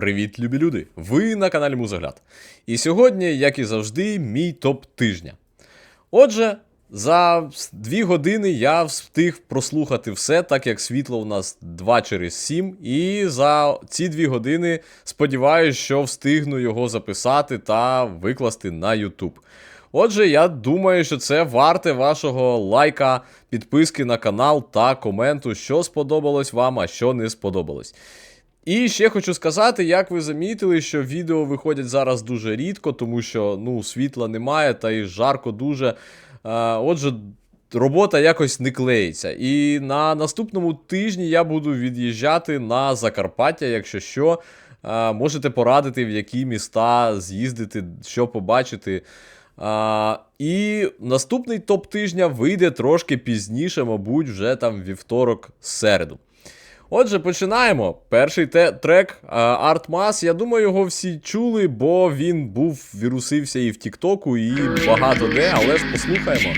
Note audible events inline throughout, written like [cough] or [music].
Привіт, любі люди! Ви на каналі Музогляд. І сьогодні, як і завжди, мій топ тижня. Отже, за дві години я встиг прослухати все, так як світло у нас 2 через 7. І за ці дві години сподіваюся, що встигну його записати та викласти на YouTube. Отже, я думаю, що це варте вашого лайка, підписки на канал та коменту, що сподобалось вам, а що не сподобалось. І ще хочу сказати, як ви замітили, що відео виходять зараз дуже рідко, тому що ну, світла немає та й жарко дуже. А, отже, робота якось не клеїться. І на наступному тижні я буду від'їжджати на Закарпаття, якщо що. А, можете порадити, в які міста з'їздити, що побачити. А, і наступний топ тижня вийде трошки пізніше, мабуть, вже там вівторок середу. Отже, починаємо. Перший те- трек а, Art Mass. Я думаю, його всі чули, бо він був вірусився і в Тіктоку, і багато де, але ж послухаємо.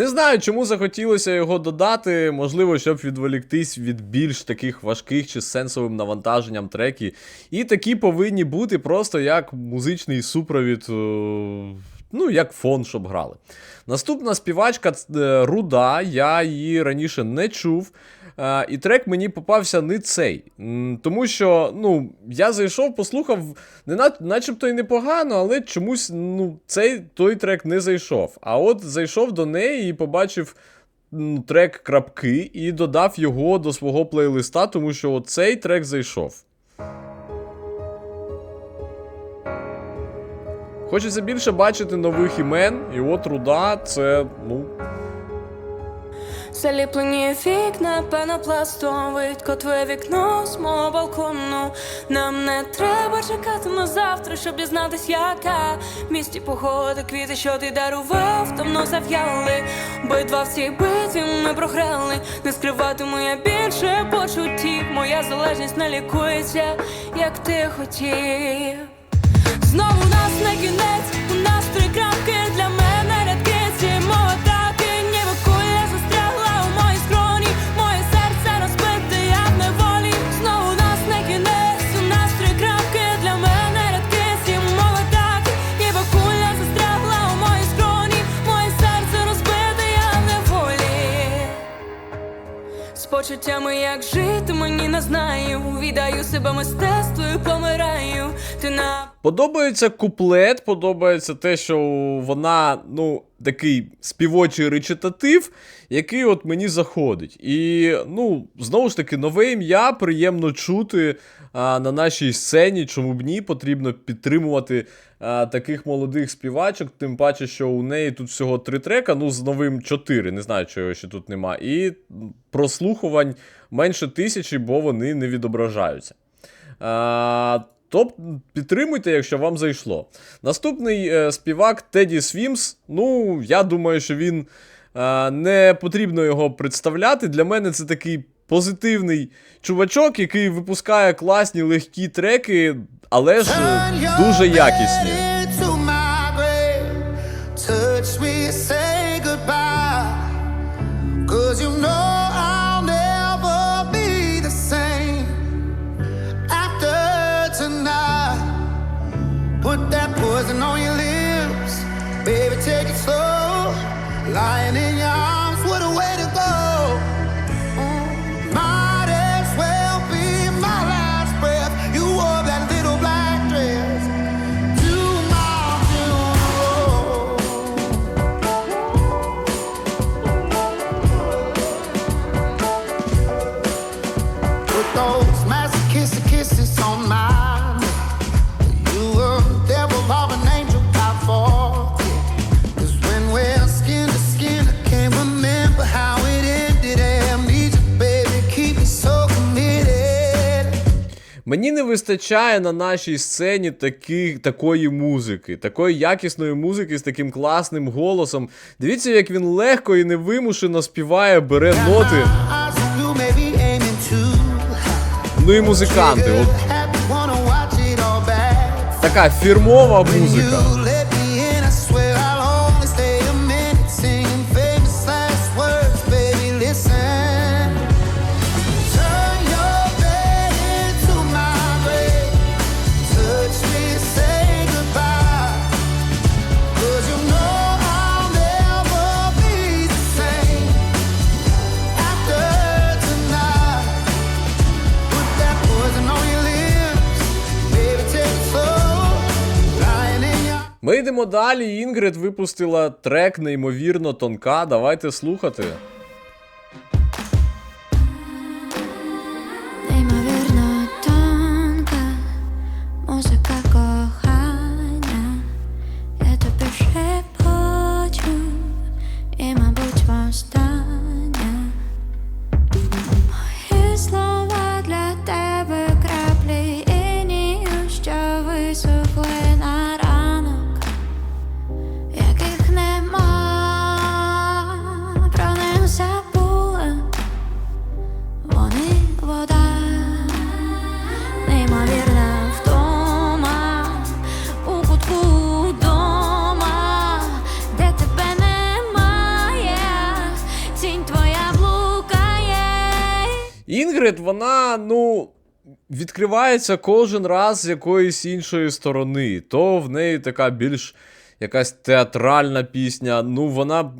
Не знаю, чому захотілося його додати. Можливо, щоб відволіктись від більш таких важких чи сенсовим навантаженням треки. І такі повинні бути просто як музичний супровід. е, Ну, як фон, щоб грали. Наступна співачка е, Руда, я її раніше не чув. Е, і трек мені попався не цей. Тому що, ну, я зайшов, послухав, не на, начебто й непогано, але чомусь ну, цей той трек не зайшов. А от зайшов до неї і побачив трек крапки і додав його до свого плейлиста, тому що цей трек зайшов. Хочеться більше бачити нових імен, і от руда це, ну, Заліплені вікна пенопластом Видко твоє вікно з мого балкону. Нам не треба чекати на завтра, щоб дізнатись, яка В місті погода, квіти, що ти дарував, давно зав'яли. Битва в цій битві ми програли. Не скриватиму я більше почуттів. Моя залежність не лікується, як ти хотів. Знову нас не кінець, себе мистецтву і помираю. Ти на Подобається куплет, подобається те, що вона, ну, такий співочий речитатив, який от мені заходить. І, ну, знову ж таки, нове ім'я приємно чути а, на нашій сцені, чому б ні, потрібно підтримувати таких молодих співачок, тим паче, що у неї тут всього три трека, ну, з новим чотири, не знаю, чого ще тут нема. І прослухувань менше тисячі, бо вони не відображаються. А, Топ підтримуйте, якщо вам зайшло. Наступний е, співак Теді Свімс. Ну, я думаю, що він е, не потрібно його представляти. Для мене це такий позитивний чувачок, який випускає класні легкі треки, але ж е, дуже якісні. Не вистачає на нашій сцені такі, такої музики, такої якісної музики з таким класним голосом. Дивіться, як він легко і невимушено співає, бере ноти. Ну і музиканти. От така фірмова музика. Йдемо далі. Інгрид випустила трек неймовірно тонка. Давайте слухати. Інгрид, вона, ну. Відкривається кожен раз з якоїсь іншої сторони. То в неї така більш якась театральна пісня. Ну, вона.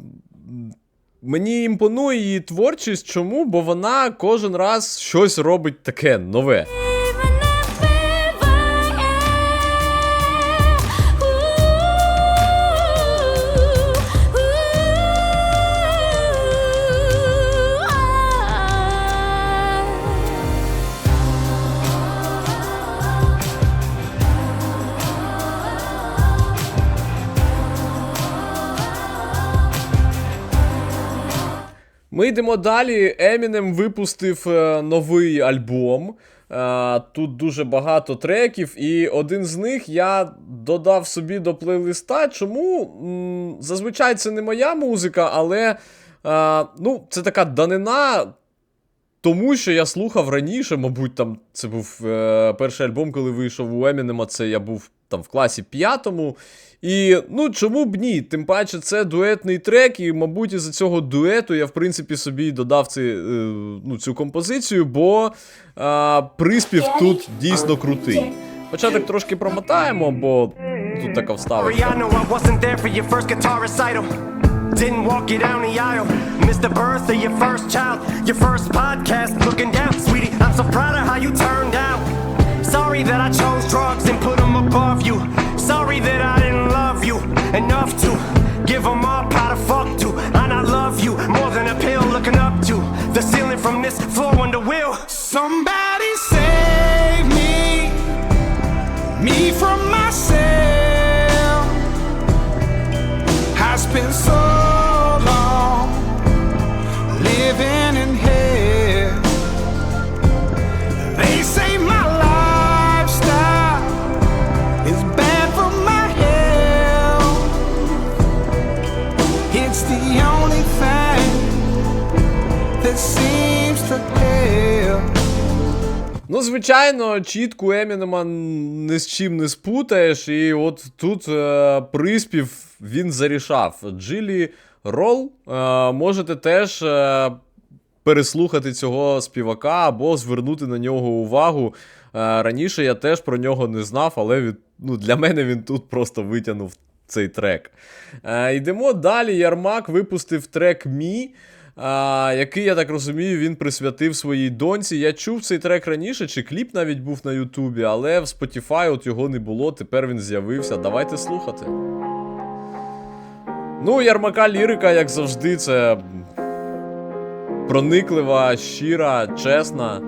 Мені імпонує її творчість. Чому? Бо вона кожен раз щось робить таке нове. Ми йдемо далі. Емінем випустив е, новий альбом. Е, тут дуже багато треків, і один з них я додав собі до плейлиста. Чому? Зазвичай це не моя музика, але е, ну, це така данина. Тому що я слухав раніше, мабуть, там це був е, перший альбом, коли вийшов у Емінема, це я був там в класі п'ятому. І ну чому б ні? Тим паче, це дуетний трек, і, мабуть, із-за цього дуету я, в принципі, собі додав цей, е, ну, цю композицію, бо е, приспів тут дійсно крутий. Початок трошки промотаємо, бо тут така вставочка. Didn't walk you down the aisle. Missed the birth of your first child. Your first podcast, looking down. Sweetie, I'm so proud of how you turned out. Sorry that I chose drugs and put them above you. Sorry that I didn't love you enough to give them up how to fuck to. And I love you more than a pill looking up to the ceiling from this floor Ну, звичайно, чітку Емінема ні з чим не спутаєш, і от тут е, приспів він зарішав. Джилі Рол е, можете теж е, переслухати цього співака або звернути на нього увагу. Е, раніше я теж про нього не знав, але від, ну, для мене він тут просто витягнув цей трек. Е, йдемо далі. Ярмак випустив трек Мі. А, який, я так розумію, він присвятив своїй доньці. Я чув цей трек раніше, чи кліп навіть був на Ютубі, але в Spotify от його не було, тепер він з'явився. Давайте слухати. Ну, Ярмака лірика, як завжди, це прониклива, щира, чесна.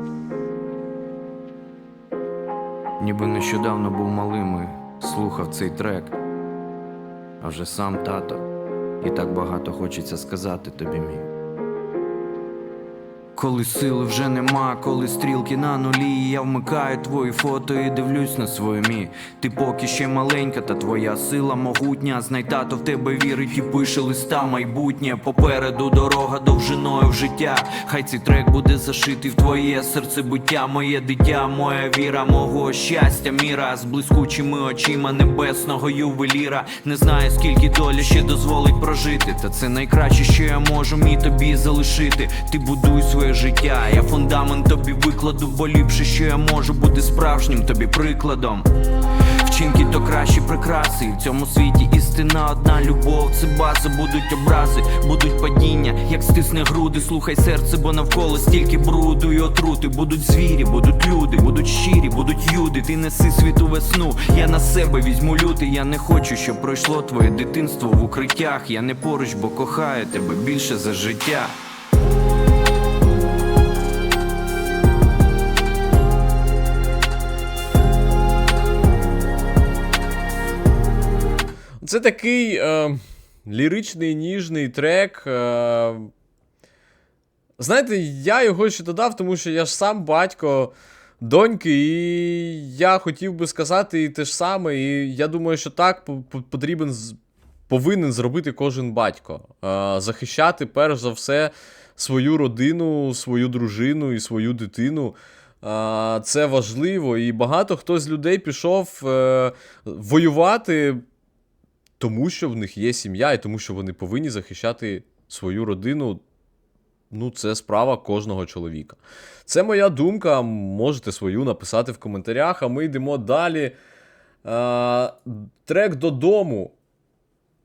Ніби нещодавно був малим і слухав цей трек. А вже сам тато, і так багато хочеться сказати тобі мій. Коли сили вже нема, коли стрілки на нулі, я вмикаю твої фото і дивлюсь на свою мі. Ти поки ще маленька, та твоя сила могутня. Знай тато в тебе вірить і пише листа майбутнє. Попереду дорога довжиною в життя. Хай цей трек буде зашитий в твоє серце буття, моє дитя, моя віра, мого щастя, міра з блискучими очима небесного ювеліра. Не знаю, скільки доля ще дозволить прожити. Та це найкраще, що я можу мій тобі залишити. Ти будуй своє життя, я фундамент тобі викладу, бо ліпше, що я можу бути справжнім тобі прикладом. Вчинки то кращі прикраси. В цьому світі істина одна любов. Це база, будуть образи, будуть падіння, як стисне груди, слухай серце, бо навколо стільки бруду і отрути. Будуть звірі, будуть люди, будуть щирі, будуть юди. Ти неси світу весну. Я на себе візьму лютий. Я не хочу, щоб пройшло твоє дитинство в укриттях. Я не поруч, бо кохаю тебе більше за життя. Це такий е, ліричний ніжний трек. Е, знаєте, я його ще додав, тому що я ж сам батько доньки, і я хотів би сказати і те ж саме. І я думаю, що так по- по- потрібен повинен зробити кожен батько. Е, захищати перш за все свою родину, свою дружину і свою дитину. Е, Це важливо, і багато хто з людей пішов е, воювати тому що в них є сім'я, і тому що вони повинні захищати свою родину. Ну, це справа кожного чоловіка. Це моя думка. Можете свою написати в коментарях, а ми йдемо далі. Е, трек додому.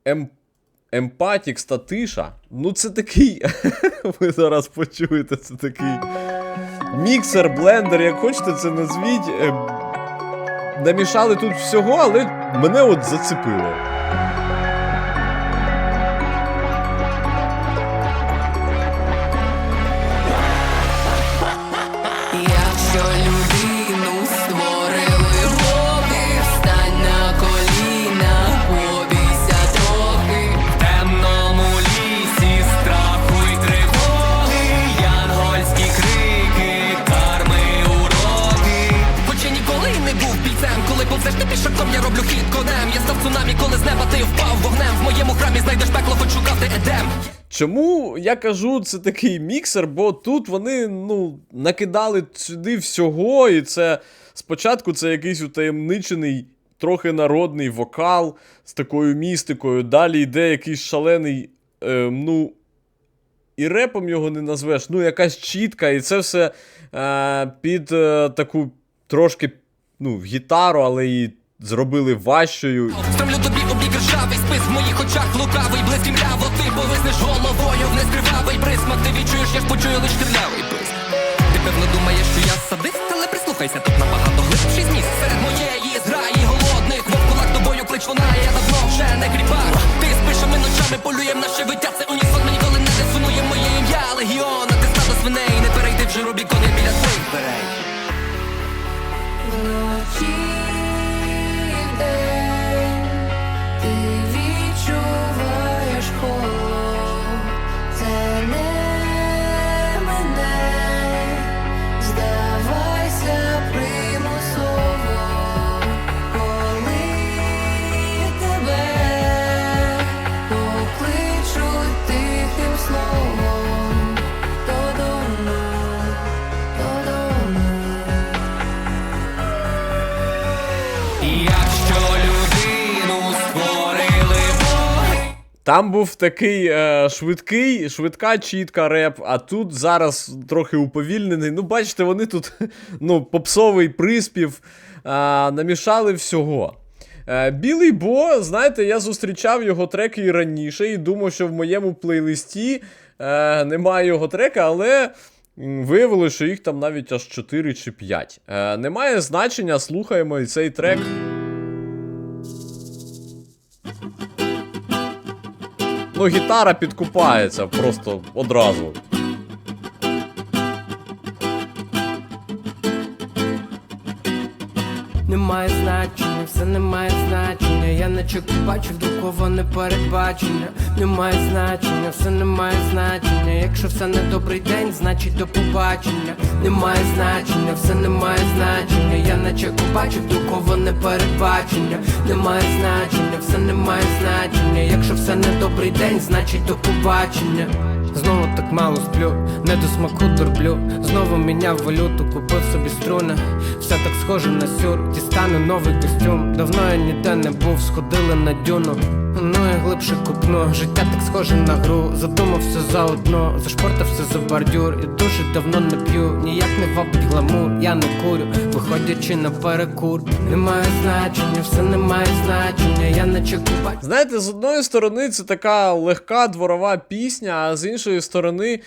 Ем... Емпатік статиша. Ну, це такий. [laughs] Ви зараз почуєте, це такий. Міксер, блендер, як хочете, це назвіть. Е, Намішали тут всього, але мене от зацепило. Чому я кажу, це такий міксер, бо тут вони ну, накидали сюди всього, і це спочатку це якийсь утаємничений, трохи народний вокал з такою містикою. Далі йде якийсь шалений, е, ну. І репом його не назвеш, ну, якась чітка, і це все е, під е, таку трошки ну, гітару, але і зробили важчою. Стромлю тобі обік ржавий спис в моїх очах лукавий, близький мляво, ти повиснеш головою в нескривавий присмак, ти відчуєш, я ж почую лиш стрілявий писк. Ти певно думаєш, що я садист, але прислухайся, тут набагато глибший зміст. Серед моєї зграї голодних вовкулак тобою клич лунає, я давно вже не кріпак Ти спиш, а ми ночами полюєм наше виття, це унісон, ми ніколи не дисонує моє ім'я Легіон, а ти стадо свиней, не перейди вже Рубікон, я біля своїх дверей Якщо людину створили боги Там був такий е, швидкий, швидка, чітка реп, а тут зараз трохи уповільнений. Ну, бачите, вони тут [laughs] ну, попсовий приспів е, намішали всього. Е, Білий Бо, знаєте, я зустрічав його треки і раніше, і думав, що в моєму плейлисті е, немає його трека, але. М, Виявилося, що їх там навіть аж 4 чи 5. Е, немає значення, слухаємо і цей трек. Ну, гітара підкупається просто одразу. Має значення, все не має значення. Я наче бачив друковане передбачення. Не має значення, все не має значення. Якщо все не добрий день, значить до побачення. Не має значення, все не має значення. Я наче бачив друковане передбачення. Не має значення, все не має значення. Якщо все не добрий день, значить до побачення. Знову так мало сплю, не до смаку дурблю. Знову міняв валюту, купив собі струни. Все так схоже на сюр, дістану новий костюм. Давно я ніде не був, сходили на дюну Ну я глибше купну, життя так схоже на гру. Задумався за одно, зашпортався за бордюр. І дуже давно не п'ю, ніяк не вабить гламур. Я не курю, виходячи на перекур. Немає значення, все не має значення. Я наче купать Знаєте, з одної сторони, це така легка дворова пісня, а з іншої сторони,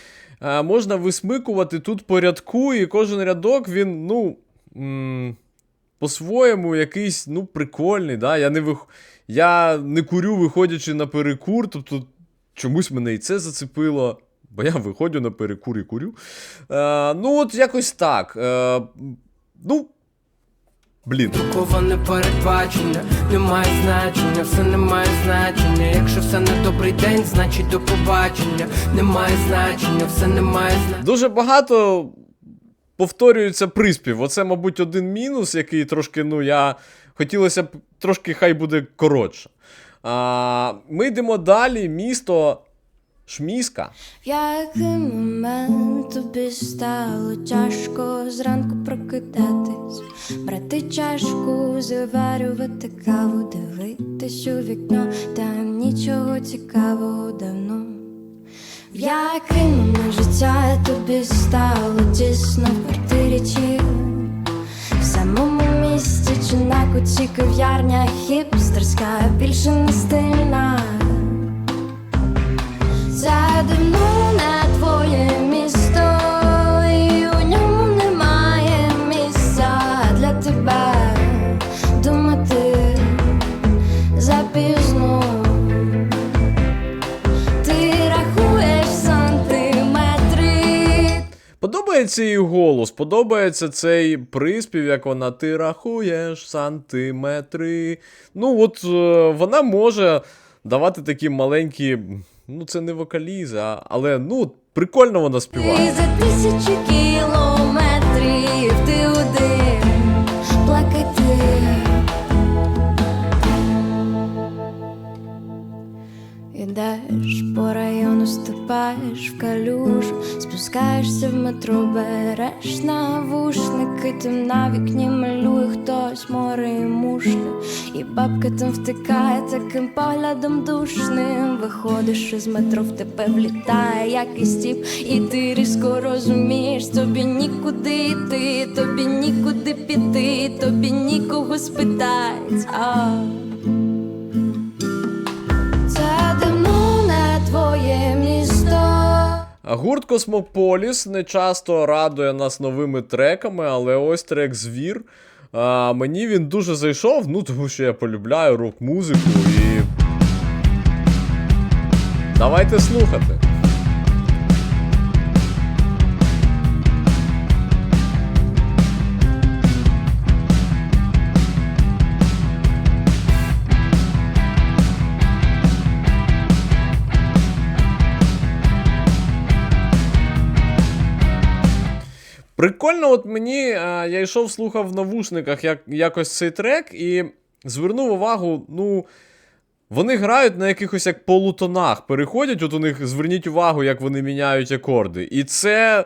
е, можна висмикувати тут по рядку, і кожен рядок він, ну. М- по-своєму якийсь, ну, прикольний. Да? Я, не вих... я не курю, виходячи на перекур, тобто чомусь мене і це зацепило. Бо я виходжу на перекур і курю. Е, ну, от якось так. Е, ну. Блін. Коване передбачення, немає значення, все не має значення. Якщо все не добрий день, значить до побачення. Немає значення, все не має значення. Дуже багато повторюється приспів. Оце, мабуть, один мінус, який трошки, ну, я. Хотілося б трошки хай буде коротше. А, ми йдемо далі. Місто Шміска. В який момент тобі стало тяжко зранку прокидатись, брати чашку, заварювати каву, дивитись у вікно, там нічого цікавого давно. В який момент життя тобі стало тісно в квартирі чи в самому місті чи на куті кав'ярня хіпстерська, більше не стильна. Подобається її голос, подобається цей приспів, як вона ти рахуєш сантиметри. Ну, от е, вона може давати такі маленькі. Ну, це не вокалізи, але ну, прикольно вона співає. за тисячі кілометрів ти один плакати. По району, ступаєш в калюжу, спускаєшся в метро, береш навушники, тим на вікні малює хтось море і мушля, і бабка там втикає таким поглядом душним. Виходиш із метро, в тебе влітає якийсь тіп, і ти різко розумієш, тобі нікуди йти, тобі нікуди піти, тобі нікого спитать. Гурт Космополіс не часто радує нас новими треками, але ось трек Звір. А, мені він дуже зайшов, ну тому що я полюбляю рок-музику і. Давайте слухати. Прикольно, от мені е, я йшов, слухав в навушниках як, якось цей трек і звернув увагу, ну. Вони грають на якихось як полутонах, переходять, от у них зверніть увагу, як вони міняють акорди. І це.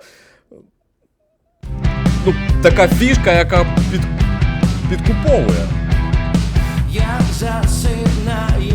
Ну, така фішка, яка під, підкуповує. Я засинаю,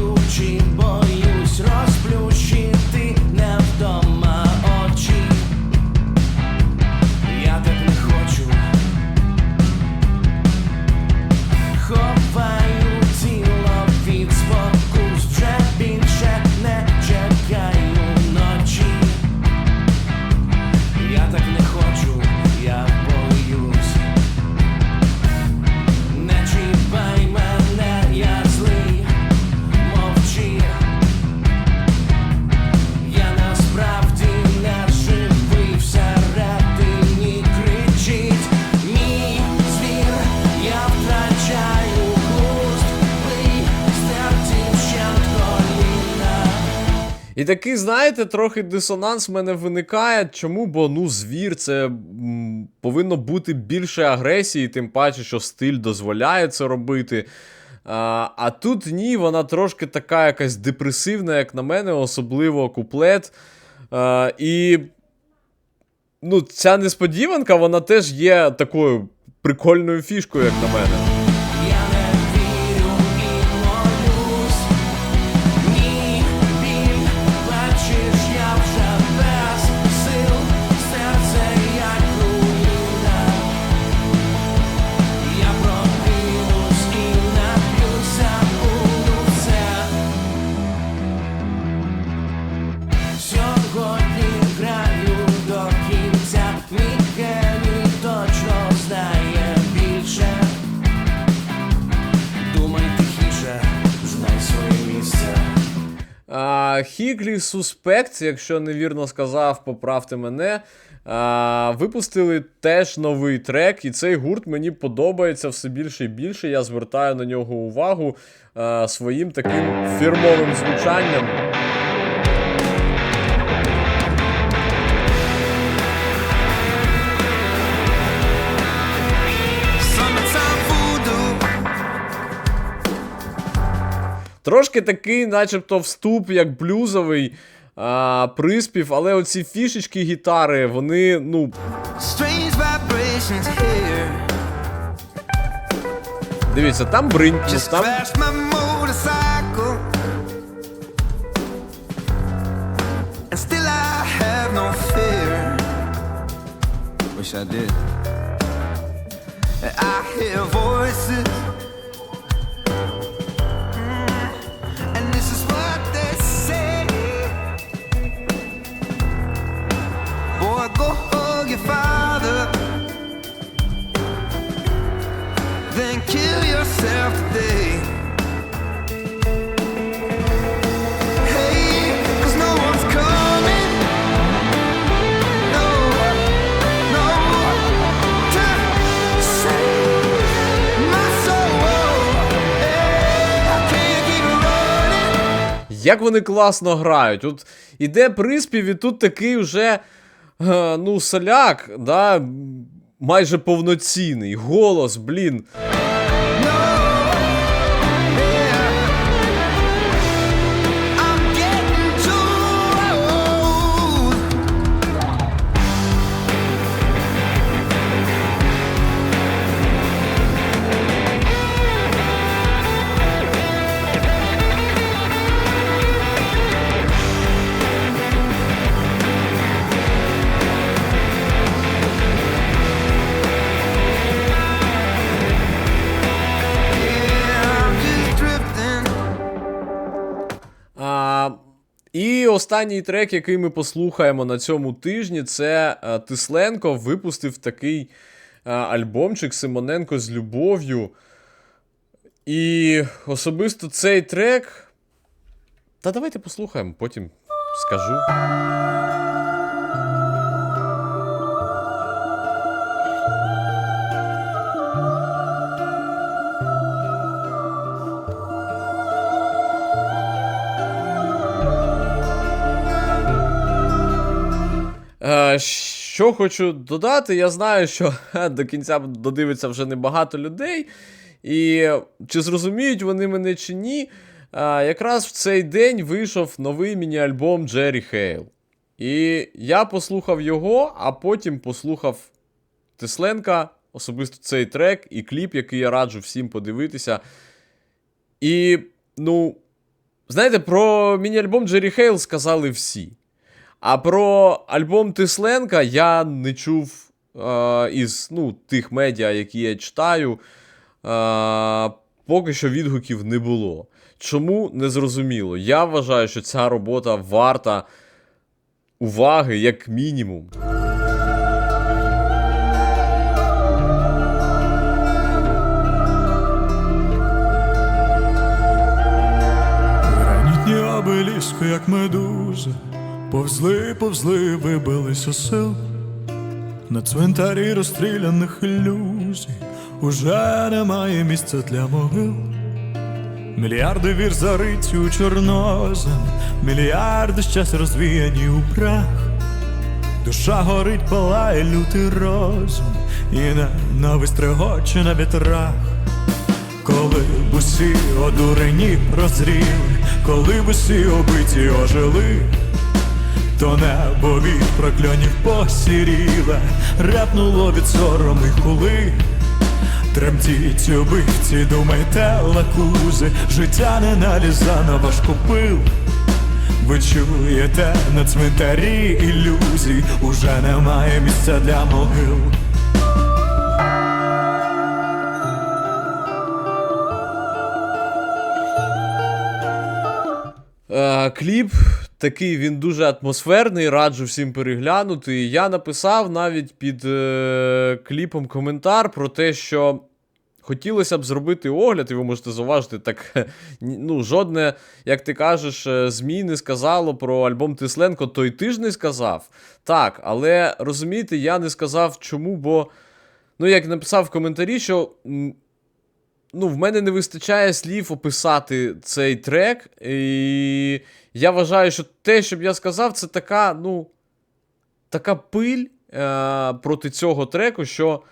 І такий, знаєте, трохи дисонанс в мене виникає. Чому? Бо ну, звір це м, повинно бути більше агресії, тим паче, що стиль дозволяє це робити. А, а тут ні, вона трошки така якась депресивна, як на мене, особливо куплет. А, і ну, ця несподіванка, вона теж є такою прикольною фішкою, як на мене. Хіглі Суспект, якщо невірно сказав, поправте мене. А, випустили теж новий трек, і цей гурт мені подобається все більше і більше. Я звертаю на нього увагу а, своїм таким фірмовим звучанням. Трошки такий, начебто, вступ, як блюзовий а, приспів, але оці фішечки гітари, вони, ну, дивіться, там бринь, Just там. Wish I did. I hear voices. Як вони класно грають. От іде приспів, і тут такий вже е, ну, соляк, да, майже повноцінний. Голос, блін. Останній трек, який ми послухаємо на цьому тижні, це е, Тисленко випустив такий е, альбомчик Симоненко з любов'ю. І особисто цей трек. Та давайте послухаємо, потім скажу. Що хочу додати, я знаю, що [laughs] до кінця додивиться вже небагато людей. І чи зрозуміють вони мене чи ні, якраз в цей день вийшов новий міні-альбом Джері Хейл. І я послухав його, а потім послухав Тесленка, особисто цей трек і кліп, який я раджу всім подивитися. І, ну, знаєте, про міні-альбом Джері Хейл сказали всі. А про альбом Тисленка я не чув е, із ну, тих медіа, які я читаю. Е, поки що відгуків не було. Чому не зрозуміло. Я вважаю, що ця робота варта уваги як мінімум. Як медузи, повзли, повзли, вибилися сил. На цвинтарі розстріляних ілюзій уже немає місця для могил. Мільярди вір зариті у чорнозем, мільярди щас розвіяні у прах. Душа горить, палає лютий розум, і ненависть регоче на вітрах. Коли б усі одурені прозріли, коли б усі убиті ожили, то небо від прокльонів посіріле, репнуло від сорому й хули. Тремтіть, убивці, думайте, лакузи, життя не наліза на ваш копил. Ви чуєте на цвинтарі ілюзій, уже немає місця для могил. Кліп такий він дуже атмосферний, раджу всім переглянути. Я написав навіть під е, кліпом коментар про те, що хотілося б зробити огляд, і ви можете зауважити, так [laughs] ну, жодне, як ти кажеш, е, ЗМІ не сказало про альбом Тисленко, то й ти сказав. Так, але розумієте, я не сказав чому, бо, ну, як написав в коментарі, що. Ну, в мене не вистачає слів описати цей трек. І я вважаю, що те, що б я сказав, це така, ну, така пиль е- проти цього треку, що.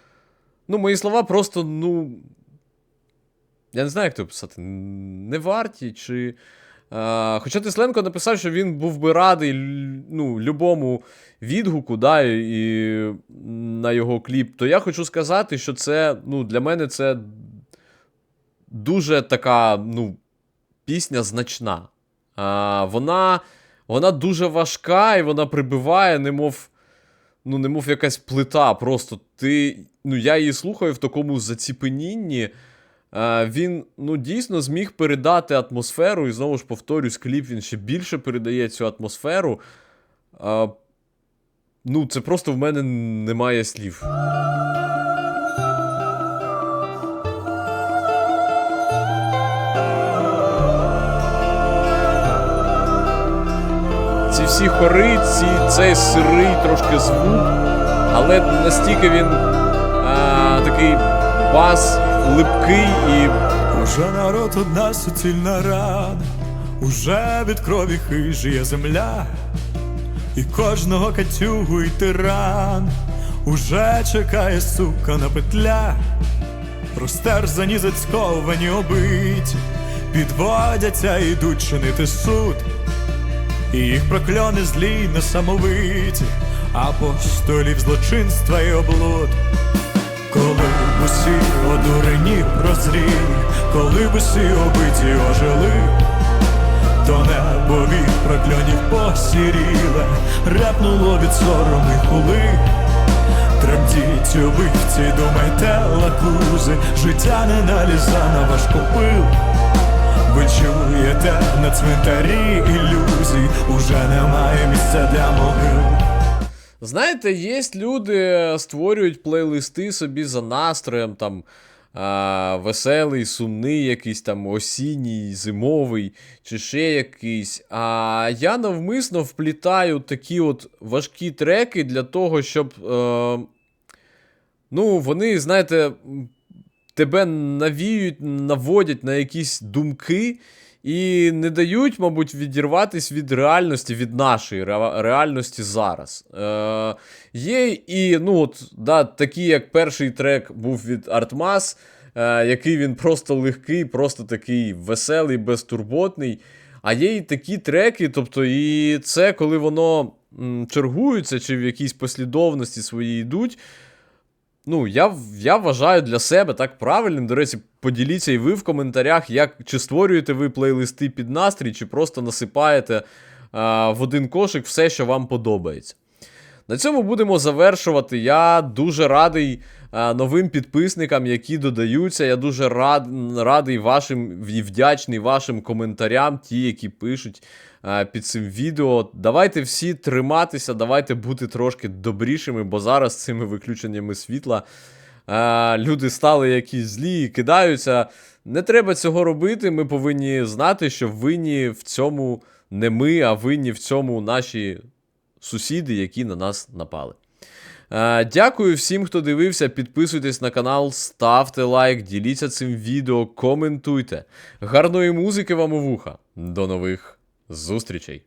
Ну, мої слова просто, ну. Я не знаю, як це описати. Не варті, чи. Е, хоча Тисленко написав, що він був би радий ну, любому відгуку, да, і на його кліп, то я хочу сказати, що це, ну, для мене це дуже така, ну, пісня значна. А, вона, вона дуже важка і вона прибиває, немов, ну, немов якась плита. Просто ти. Ну, я її слухаю в такому заціпенінні. А, він ну, дійсно зміг передати атмосферу, і знову ж повторюсь, кліп він ще більше передає цю атмосферу. А, ну, це просто в мене немає слів. Всі хори, ці, цей сирий трошки звук, але настільки він а, такий бас липкий і. Уже народ одна суцільна рана, уже від крові хижіє земля, і кожного катюгу й тиран. Уже чекає сука на петля, розтерзані зацьковані обиті, підводяться, ідуть чинити суд, і їх прокльони злі й несамовиті, апостолів злочинства і облуд. Коли б усі одурені прозріли, коли б усі обиті ожили, то небо від прокльонів посіріле, репнуло від сорому й хули. Тремтіть, убивці, думайте, лакузи, життя не наліза на ваш копил. Ви чуєте на цвинтарі ілюзій, уже немає місця для могил. Знаєте, є люди, створюють плейлисти собі за настроєм, там а, веселий, сумний, якийсь там осінній, зимовий, чи ще якийсь. А я навмисно вплітаю такі от важкі треки для того, щоб. Е, ну, вони, знаєте, тебе навіють, наводять на якісь думки. І не дають, мабуть, відірватися від реальності, від нашої реальності зараз. Е, є і, ну, от, да, такі, як перший трек був від Артмас, е, який він просто легкий, просто такий веселий, безтурботний. А є і такі треки, тобто, і це коли воно чергується, чи в якійсь послідовності своїй йдуть. Ну, я, я вважаю для себе так правильним. До речі, поділіться і ви в коментарях, як чи створюєте ви плейлисти під настрій, чи просто насипаєте а, в один кошик все, що вам подобається. На цьому будемо завершувати. Я дуже радий а, новим підписникам, які додаються. Я дуже рад, радий вашим і вдячний вашим коментарям, ті, які пишуть а, під цим відео. Давайте всі триматися, давайте бути трошки добрішими, бо зараз цими виключеннями світла. а, Люди стали якісь злі і кидаються. Не треба цього робити. Ми повинні знати, що винні в цьому не ми, а винні в цьому наші сусіди, які на нас напали. Е, Дякую всім, хто дивився. Підписуйтесь на канал, ставте лайк, діліться цим відео, коментуйте. Гарної музики вам у вуха. До нових зустрічей!